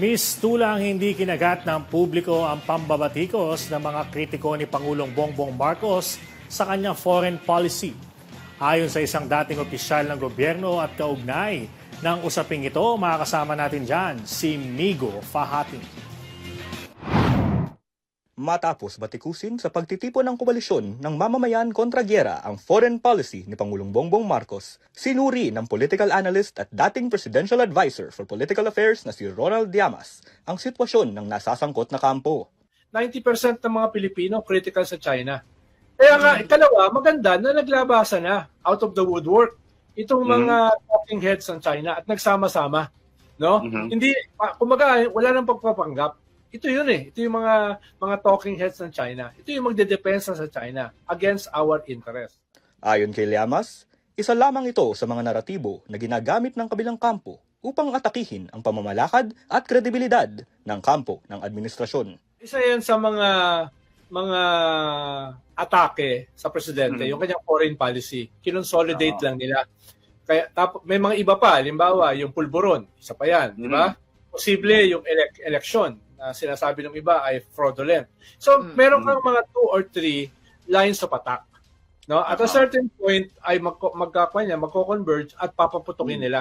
Mistulang hindi kinagat ng publiko ang pambabatikos ng mga kritiko ni Pangulong Bongbong Marcos sa kanyang foreign policy. Ayon sa isang dating opisyal ng gobyerno at kaugnay ng usaping ito, makakasama natin dyan si Migo Fahatin. Matapos batikusin sa pagtitipon ng koalisyon ng mamamayan kontra gyera ang foreign policy ni Pangulong Bongbong Marcos, sinuri ng political analyst at dating presidential advisor for political affairs na si Ronald Llamas ang sitwasyon ng nasasangkot na kampo. 90% ng mga Pilipino critical sa China. Kaya nga, ikalawa, maganda na naglabasa na out of the woodwork itong mga talking heads ng China at nagsama-sama. No? Hindi, pa- kumbaga, wala nang pagpapanggap. Ito yun eh. Ito yung mga mga talking heads ng China. Ito yung magdedepensa sa China against our interest. Ayon kay Llamas, isa lamang ito sa mga naratibo na ginagamit ng kabilang kampo upang atakihin ang pamamalakad at kredibilidad ng kampo ng administrasyon. Isa yan sa mga mga atake sa presidente, Mhm. yung kanyang foreign policy. Kinonsolidate Oo. lang nila. Kaya tap, may mga iba pa, halimbawa yung pulburon, isa pa yan, di ba? Posible yung elec- election na sinasabi ng iba ay fraudulent. So, Mhm. meron kang mga two or three lines of attack. No? At a Oo. certain point ay magko magkakwan niya, magko-converge at papaputukin Mhm. nila.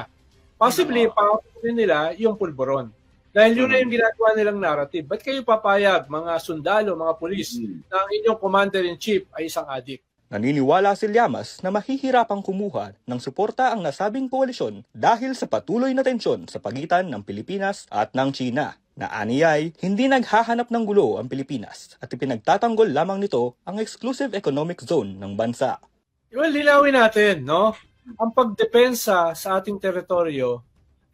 Possibly, Oo. papaputukin nila yung pulburon. Dahil yun na yung ginagawa nilang narrative. Ba't kayo papayag, mga sundalo, mga pulis, Mhm. na ang inyong commander-in-chief ay isang adik? Naniniwala si Llamas na mahihirapang kumuha ng suporta ang nasabing koalisyon dahil sa patuloy na tensyon sa pagitan ng Pilipinas at ng China. Na aniyay, hindi naghahanap ng gulo ang Pilipinas at ipinagtatanggol lamang nito ang exclusive economic zone ng bansa. Well, linawin natin, no? Ang pagdepensa sa ating teritoryo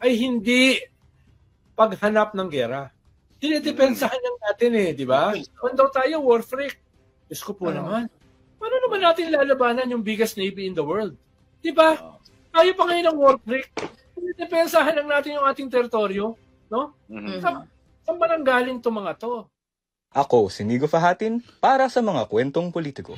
ay hindi paghanap ng gera. Dinidepensahan lang natin eh, di ba? Kung daw tayo war freak, Diyos ko po Oo. naman. Paano naman natin lalabanan yung biggest navy in the world? Di ba? Oo. Tayo pa ngayon ang war freak. Dinidepensahan lang natin yung ating teritoryo, no? Mhm. Sa, saan ba nang galing mga to? Ako si Nigo Fahatin para sa mga kwentong politiko.